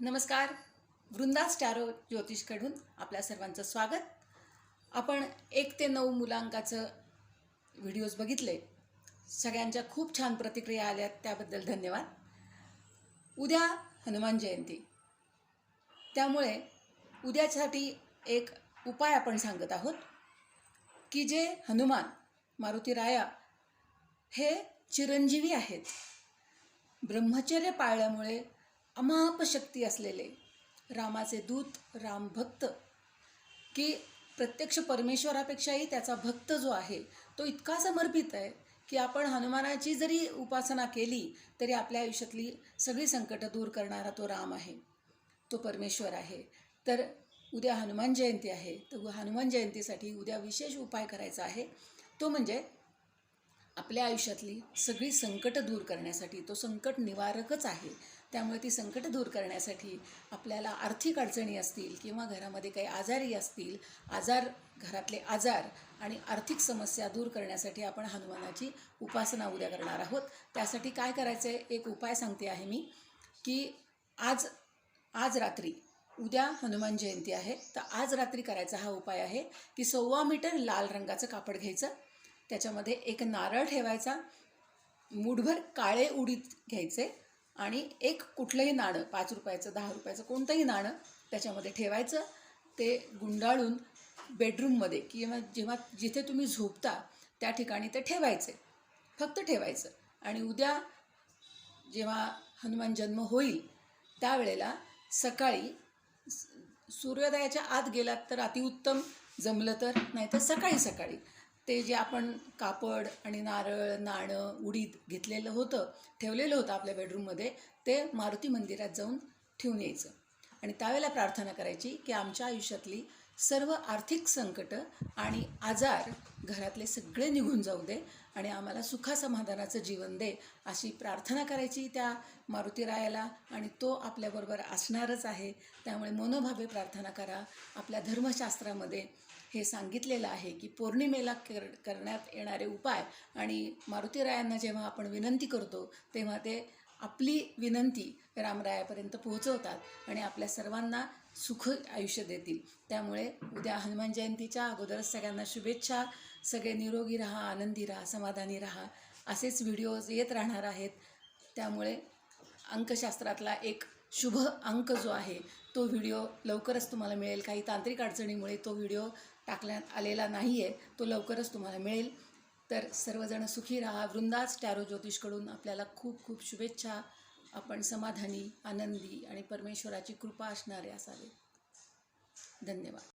नमस्कार. वृंदा स्टॅरो ज्योतिषकडून आपल्या सर्वांचं स्वागत. आपण एक ते नऊ मुलांकाचं व्हिडिओज बघितले. सगळ्यांच्या खूप छान प्रतिक्रिया आल्या त्याबद्दल धन्यवाद. उद्या हनुमान जयंती. त्यामुळे उद्यासाठी एक उपाय आपण सांगत आहोत की जे हनुमान मारुती राया हे चिरंजीवी आहेत. ब्रह्मचर्य पाळल्यामुळे अमाप शक्ती असलेले रामाचे दूत रामभक्त की प्रत्यक्ष परमेश्वरापेक्षाही त्याचा भक्त जो आहे तो इतका समर्पित आहे की आपण हनुमानाची जरी उपासना केली तरी आपल्या आयुष्यातली सगळी संकटं दूर करणारा तो राम आहे. तो परमेश्वर आहे. तर उद्या हनुमान जयंती आहे. तर हनुमान जयंतीसाठी उद्या विशेष उपाय करायचा आहे. तो म्हणजे आपल्या आयुष्यातली सगळी संकटं दूर करण्यासाठी तो संकट निवारकच आहे. त्यामुळे ती संकटं दूर करण्यासाठी आपल्याला आर्थिक अडचणी असतील किंवा घरामध्ये काही आजारी असतील आजार घरातले आजार आणि आर्थिक समस्या दूर करण्यासाठी आपण हनुमानाची उपासना उद्या करणार आहोत. त्यासाठी काय करायचं आहे एक उपाय सांगते आहे मी की आज आज रात्री उद्या हनुमान जयंती आहे तर आज रात्री करायचा हा उपाय आहे की सव्वा मीटर लाल रंगाचं कापड घ्यायचं त्याच्यामध्ये एक नारळ ठेवायचा मुठभर काळे उडीत घ्यायचे आणि एक कुठलंही नाणं पाच रुपयाचं दहा रुपयाचं कोणतंही नाणं त्याच्यामध्ये ठेवायचं. ते गुंडाळून बेडरूममध्ये किंवा जेव्हा जिथे तुम्ही झोपता त्या ठिकाणी ते ठेवायचे. फक्त ठेवायचं. आणि उद्या जेव्हा हनुमान जन्म होईल त्यावेळेला सकाळी सूर्योदयाच्या आत गेलात तर अतिउत्तम जमलं तर नाही तर सकाळी सकाळी. ते जे आपण कापड आणि नारळ नाणं उडीद घेतलेलं होतं ठेवलेलं होतं आपल्या बेडरूममध्ये ते मारुती मंदिरात जाऊन ठेवून यायचं. आणि त्यावेळेला प्रार्थना करायची की आमच्या आयुष्यातली सर्व आर्थिक संकटं आणि आजार घरातले सगळे निघून जाऊ दे आणि आम्हाला सुखासमाधानाचं जीवन दे अशी प्रार्थना करायची त्या मारुतीरायाला आणि तो आपल्याबरोबर असणारच आहे. त्यामुळे मनोभावे प्रार्थना करा. आपल्या धर्मशास्त्रामध्ये हे सांगितलेलं आहे की पौर्णिमेला कर करण्यात येणारे उपाय आणि मारुतीरायांना जेव्हा आपण विनंती करतो तेव्हा ते आपली विनंती रामरायापर्यंत पोहोचवतात आणि आपल्या सर्वांना सुख आयुष्य देतील. त्यामुळे उद्या हनुमान जयंतीच्या अगोदरच सगळ्यांना शुभेच्छा. सगळे निरोगी राहा आनंदी राहा समाधानी राहा. असेच व्हिडिओज येत राहणार आहेत. त्यामुळे अंकशास्त्रातला एक शुभ अंक जो आहे तो व्हिडिओ लवकरच तुम्हाला मिळेल. काही तांत्रिक अडचणीमुळे तो व्हिडिओ टाकण्यात आलेला नाही आहे तो लवकरच तुम्हाला मिळेल. तर सर्वजण सुखी राहा. वृंदाज टॅरो ज्योतिषकडून आपल्याला खूप खूप शुभेच्छा. आपण समाधानी आनंदी आणि परमेश्वराची कृपा असणारे असावे. धन्यवाद.